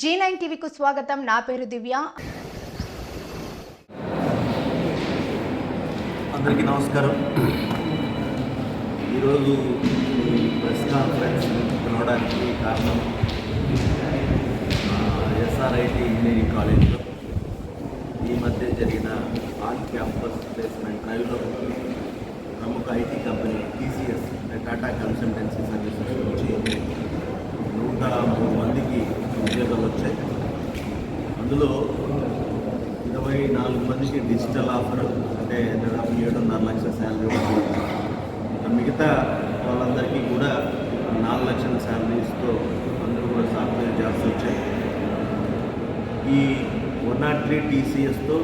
G nine టీవీకు స్వాగతం. నా పేరు దివ్య. అందరికీ నమస్కారం. ఈరోజు ఈ ప్రెస్ కాన్ఫరెన్స్ పిలవడానికి కారణం ఎస్ఆర్ఐటి ఇంజనీరింగ్ కాలేజ్లో ఈ మధ్య జరిగిన ఆన్ క్యాంపస్ ప్లేస్మెంట్ డ్రైవ్లో ప్రముఖ IT company TCS Tata consultancy services నుంచి నూట మూడు మందికి అందులో ఇరవై నాలుగు మందికి డిజిటల్ ఆఫర్ అంటే దాదాపు ఏడున్నర లక్షల శాలరీ మిగతా వాళ్ళందరికీ కూడా నాలుగు లక్షల శాలరీస్తో అందరూ కూడా సాఫ్ట్వేర్ జాబ్స్ వచ్చాయి. ఈ వన్ నాట్ త్రీ టీసీఎస్తో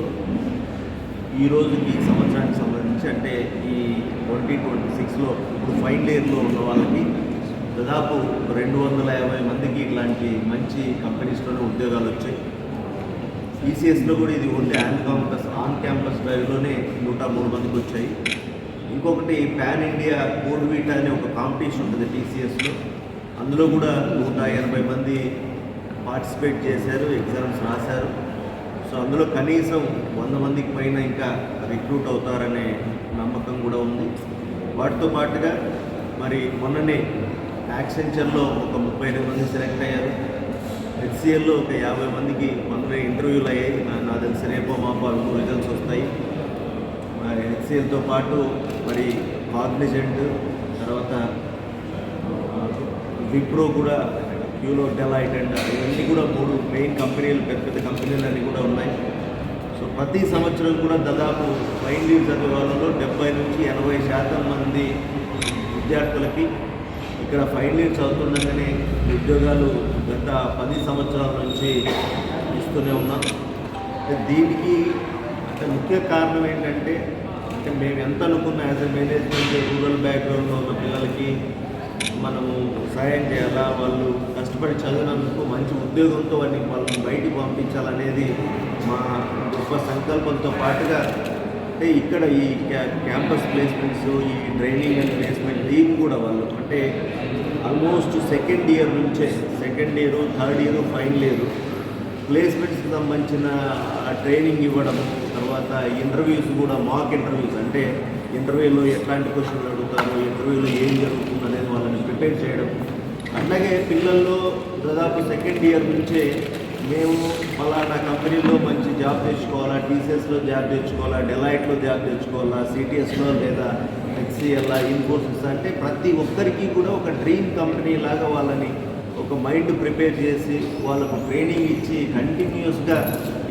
ఈ రోజుకి సంవత్సరానికి సంబంధించి అంటే ఈ ట్వంటీ ట్వంటీ సిక్స్లో ఇప్పుడు ఫైనల్ ఇయర్లో ఉన్న వాళ్ళకి దాదాపు రెండు వందల యాభై మందికి ఇట్లాంటి మంచి కంపెనీస్లోనే ఉద్యోగాలు వచ్చాయి. ఈసీఎస్లో కూడా ఇది only on campus on campus డ్రైవ్లోనే నూట మూడు మందికి వచ్చాయి. ఇంకొకటి పాన్ ఇండియా కోడ్ వీట్ అనే ఒక కాంపిటీషన్ ఉంటుంది టీసీఎస్లో అందులో కూడా నూట ఎనభై మంది పార్టిసిపేట్ చేశారు ఎగ్జామ్స్ రాశారు. సో అందులో కనీసం వంద మందికి పైన ఇంకా రిక్రూట్ అవుతారనే నమ్మకం కూడా ఉంది. వాటితో పాటుగా మరి మొన్ననే యాక్సెంచర్లో ఒక ముప్పై ఐదు మంది సెలెక్ట్ అయ్యారు. హెచ్సిఎల్లో ఒక యాభై మందికి మొన్ననే ఇంటర్వ్యూలు అయ్యాయి. నా- నాకు తెలిసి రేపో మాపో అవి రిజల్ట్స్ వస్తాయి. మరి హెచ్సిఎల్తో పాటు మరి కాగ్నిజెంట్ తర్వాత విప్రో కూడా క్యూలో డెలైట్ అండ్ ఇవన్నీ కూడా మూడు మెయిన్ కంపెనీలు పెద్ద పెద్ద కంపెనీలు అన్నీ కూడా ఉన్నాయి. సో ప్రతి సంవత్సరం కూడా దాదాపు ఫైన్ లీవ్ చదివే వాళ్ళలో డెబ్బై నుంచి ఎనభై శాతం మంది విద్యార్థులకి ఇక్కడ ఫైనల్ ఇయర్ చదువుతుండగానే ఉద్యోగాలు గత పది సంవత్సరాల నుంచి ఇస్తూనే ఉన్నాం. దీనికి అంటే ముఖ్య కారణం ఏంటంటే అంటే మేము ఎంత అనుకున్న యాజ్ ఎ మేనేజ్మెంట్ రూరల్ బ్యాక్గ్రౌండ్లో ఉన్న పిల్లలకి మనము సహాయం చేయాలా? వాళ్ళు కష్టపడి చదివినందుకు మంచి ఉద్యోగంతో వాటిని వాళ్ళని బయటికి పంపించాలనేది మా గొప్ప సంకల్పంతో పాటుగా అంటే ఇక్కడ ఈ క్యా క్యాంపస్ ప్లేస్మెంట్స్ ఈ ట్రైనింగ్ అండ్ ప్లేస్మెంట్ దీన్ని కూడా వాళ్ళు. అంటే ఆల్మోస్ట్ సెకండ్ ఇయర్ నుంచే second year third year final year ప్లేస్మెంట్స్కి సంబంధించిన ట్రైనింగ్ ఇవ్వడం తర్వాత ఇంటర్వ్యూస్ కూడా మాక్ ఇంటర్వ్యూస్ అంటే ఇంటర్వ్యూలో ఎట్లాంటి క్వశ్చన్లు అడుగుతారు ఇంటర్వ్యూలో ఏం జరుగుతుంది అనేది వాళ్ళని ప్రిపేర్ చేయడం. అట్లాగే పిల్లల్లో దాదాపు సెకండ్ ఇయర్ నుంచే మేము ఫలానా కంపెనీలో మంచి జాబ్ తెచ్చుకోవాలా టీసీఎస్లో జాబ్ తెచ్చుకోవాలా డెలైట్లో జాబ్ తెచ్చుకోవాలా సిటీఎస్లో లేదా హెచ్సిఎల్ ఇన్ఫోసిస్ అంటే ప్రతి ఒక్కరికి కూడా ఒక డ్రీమ్ కంపెనీ లాగా వాళ్ళని ఒక మైండ్ ప్రిపేర్ చేసి వాళ్ళకు ట్రైనింగ్ ఇచ్చి కంటిన్యూస్గా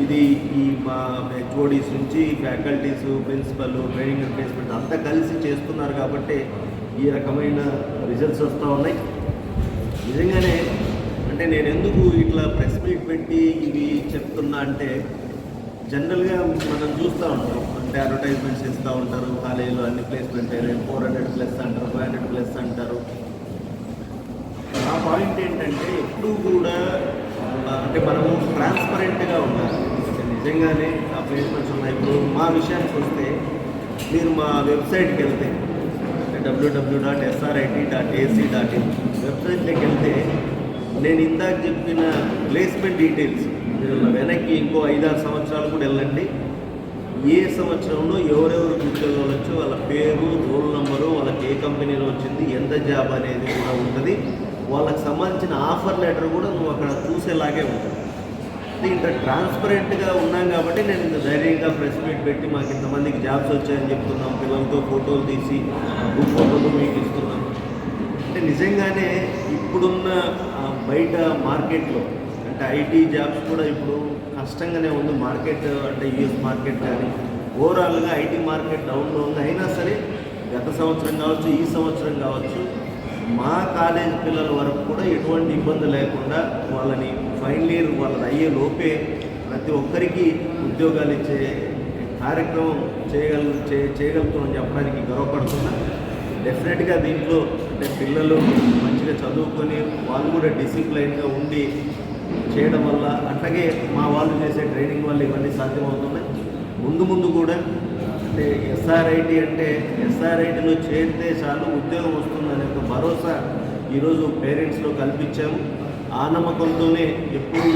ఇది ఈ మా హెచ్ఓడీస్ నుంచి faculties principal training and placement అంతా కలిసి చేస్తున్నారు కాబట్టి ఈ రకమైన రిజల్ట్స్ వస్తూ ఉన్నాయి. నిజంగానే అంటే నేను ఎందుకు ఇట్లా ప్రెస్ మీట్ పెట్టి ఇవి చెప్తున్నా అంటే జనరల్గా మనం చూస్తూ ఉంటాం. అంటే అడ్వర్టైజ్మెంట్స్ ఇస్తూ ఉంటారు కాలేజీలో అన్ని ప్లేస్మెంట్ ఫోర్ హండ్రెడ్ ప్లస్ అంటారు ఫైవ్ హండ్రెడ్ ప్లస్ అంటారు. నా పాయింట్ ఏంటంటే ఎప్పుడు కూడా అంటే మనము ట్రాన్స్పరెంట్గా ఉండాలి. నిజంగానే ఆ ప్లేస్మెంట్స్ ఉన్నాయి. ఇప్పుడు మా విషయానికి వస్తే మీరు మా వెబ్సైట్కి వెళ్తే WWW dot SRIT dot AC dot in వెబ్సైట్లోకి వెళ్తే నేను ఇందాక చెప్పిన ప్లేస్మెంట్ డీటెయిల్స్ మీరు వెనక్కి ఇంకో ఐదారు సంవత్సరాలు కూడా వెళ్ళండి. ఏ సంవత్సరంలో ఎవరెవరు ఉద్యోగాలు వచ్చో వాళ్ళ పేరు రోల్ నెంబరు వాళ్ళకి ఏ కంపెనీలో వచ్చింది ఎంత జాబ్ అనేది కూడా ఉంటుంది. వాళ్ళకి సంబంధించిన ఆఫర్ లెటర్ కూడా నువ్వు అక్కడ చూసేలాగే ఉంటుంది. ఇంత ట్రాన్స్పరెంట్గా ఉన్నాం కాబట్టి నేను ఇంత ధైర్యంగా ప్రెస్ మీట్ పెట్టి మాకు ఇంతమందికి జాబ్స్ వచ్చాయని చెప్తున్నాం పిల్లలతో ఫోటోలు తీసి గ్రూప్ ఫోటోలు మీకు ఇస్తున్నాం. అంటే నిజంగానే ఇప్పుడున్న బయట మార్కెట్లో అంటే ఐటీ జాబ్స్ కూడా ఇప్పుడు కష్టంగానే ఉంది. మార్కెట్ అంటే యూఎస్ మార్కెట్ కానీ ఓవరాల్గా ఐటీ మార్కెట్ డౌన్లో ఉంది. అయినా సరే గత సంవత్సరం కావచ్చు ఈ సంవత్సరం కావచ్చు మా కాలేజ్ పిల్లల వరకు కూడా ఎటువంటి ఇబ్బంది లేకుండా వాళ్ళని ఫైనల్ ఇయర్ వాళ్ళది అయ్యే లోపే ప్రతి ఒక్కరికి ఉద్యోగాలు ఇచ్చే కార్యక్రమం చేయగల చేయగలుగుతామని చెప్పడానికి గర్వపడుతున్నా డెఫినెట్గా దీంట్లో అంటే పిల్లలు మంచిగా చదువుకొని వాళ్ళు కూడా డిసిప్లైన్గా ఉండి చేయడం వల్ల అట్లాగే మా వాళ్ళు చేసే ట్రైనింగ్ వల్ల ఇవన్నీ సాధ్యమవుతున్నాయి. ముందు ముందు కూడా అంటే ఎస్ఆర్ఐటి అంటే ఎస్ఆర్ఐటిలో చేరితే చాలు ఉద్యోగం వస్తుందనే ఒక భరోసా ఈరోజు పేరెంట్స్లో కల్పించాము. ఆ నమ్మకంతోనే ఎప్పుడు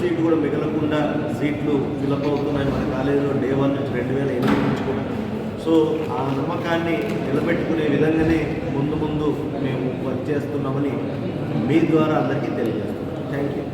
సీటు కూడా మిగలకుండా సీట్లు ఫిలప్ అవుతున్నాయి. మన కాలేజీలో డే వన్ నుంచి రెండు వేల ఎనిమిది నుంచి కూడా. సో ఆ నమ్మకాన్ని నిలబెట్టుకునే విధంగానే ముందు ముందు మేము వర్క్ చేస్తున్నామని మీ ద్వారా అందరికీ తెలియజేస్తున్నాం. Thank you